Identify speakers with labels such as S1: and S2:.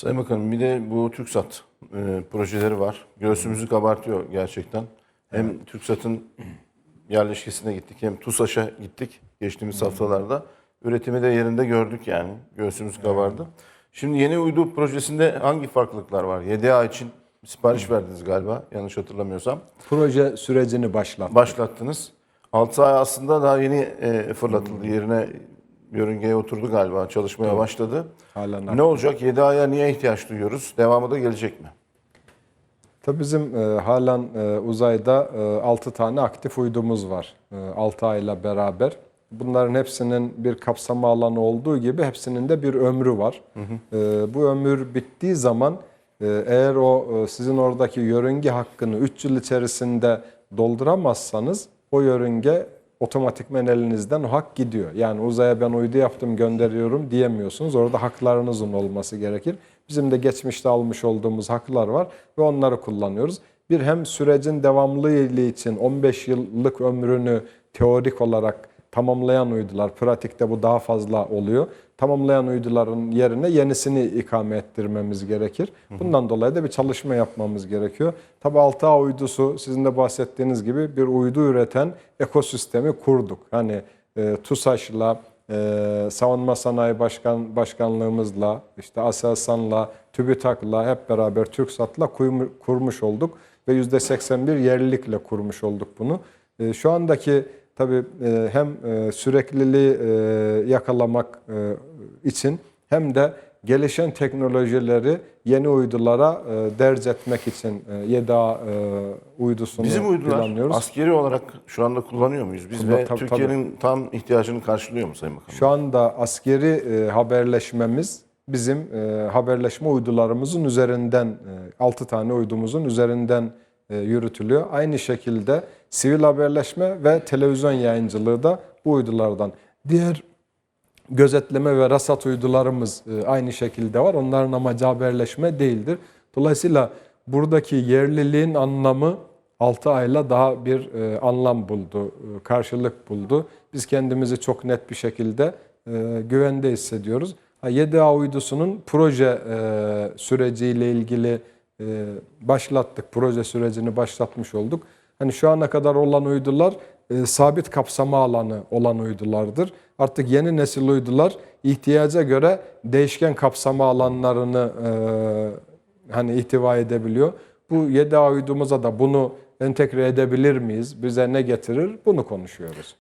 S1: Sayın Bakanım bir de bu TürkSat e, projeleri var. Göğsümüzü kabartıyor gerçekten. Hem TürkSat'ın yerleşkesine gittik hem TUSAŞ'a gittik geçtiğimiz haftalarda. Üretimi de yerinde gördük yani. Göğsümüz kabardı. Şimdi yeni uydu projesinde hangi farklılıklar var? 7A için sipariş verdiniz galiba yanlış hatırlamıyorsam.
S2: Proje sürecini başlattı.
S1: Başlattınız. 6 ay aslında daha yeni e, fırlatıldı. Yerine yörüngeye oturdu galiba. Çalışmaya başladı.
S2: Halen
S1: Ne olacak? 7 aya niye ihtiyaç duyuyoruz? Devamı da gelecek mi?
S2: Tabii bizim e, halen e, uzayda e, 6 tane aktif uydumuz var. E, 6 ayla beraber. Bunların hepsinin bir kapsama alanı olduğu gibi hepsinin de bir ömrü var. E, bu ömür bittiği zaman e, eğer o e, sizin oradaki yörünge hakkını 3 yıl içerisinde dolduramazsanız o yörünge otomatikmen elinizden hak gidiyor. Yani uzaya ben uydu yaptım gönderiyorum diyemiyorsunuz. Orada haklarınızın olması gerekir. Bizim de geçmişte almış olduğumuz haklar var ve onları kullanıyoruz. Bir hem sürecin devamlılığı için 15 yıllık ömrünü teorik olarak tamamlayan uydular, pratikte bu daha fazla oluyor. Tamamlayan uyduların yerine yenisini ikame ettirmemiz gerekir. Bundan dolayı da bir çalışma yapmamız gerekiyor. Tabi 6A uydusu sizin de bahsettiğiniz gibi bir uydu üreten ekosistemi kurduk. Hani e, TUSAŞ'la, e, Savunma Sanayi Başkan Başkanlığımızla, işte Aselsan'la, TÜBİTAK'la hep beraber TürkSat'la kurmuş olduk ve %81 yerlilikle kurmuş olduk bunu. E, şu andaki tabii e, hem e, sürekliliği e, yakalamak için hem de gelişen teknolojileri yeni uydulara derc etmek için YEDA uydusunu
S1: Bizim uydular
S2: planlıyoruz.
S1: askeri olarak şu anda kullanıyor muyuz? Biz ve Türkiye'nin tam ihtiyacını karşılıyor mu Sayın Bakanım?
S2: Şu anda askeri haberleşmemiz bizim haberleşme uydularımızın üzerinden e, 6 tane uydumuzun üzerinden yürütülüyor. Aynı şekilde sivil haberleşme ve televizyon yayıncılığı da bu uydulardan. Diğer gözetleme ve rasat uydularımız e, aynı şekilde var. Onların amacı haberleşme değildir. Dolayısıyla buradaki yerliliğin anlamı 6 ayla daha bir e, anlam buldu, e, karşılık buldu. Biz kendimizi çok net bir şekilde güvende hissediyoruz. Ha, 7A uydusunun proje süreciyle ilgili başlattık, proje sürecini başlatmış olduk. Hani şu ana kadar olan uydular e, sabit kapsama alanı olan uydulardır. Artık yeni nesil uydular ihtiyaca göre değişken kapsama alanlarını e, hani ihtiva edebiliyor. Bu 7A uydumuza da bunu entegre edebilir miyiz? Bize ne getirir? Bunu konuşuyoruz.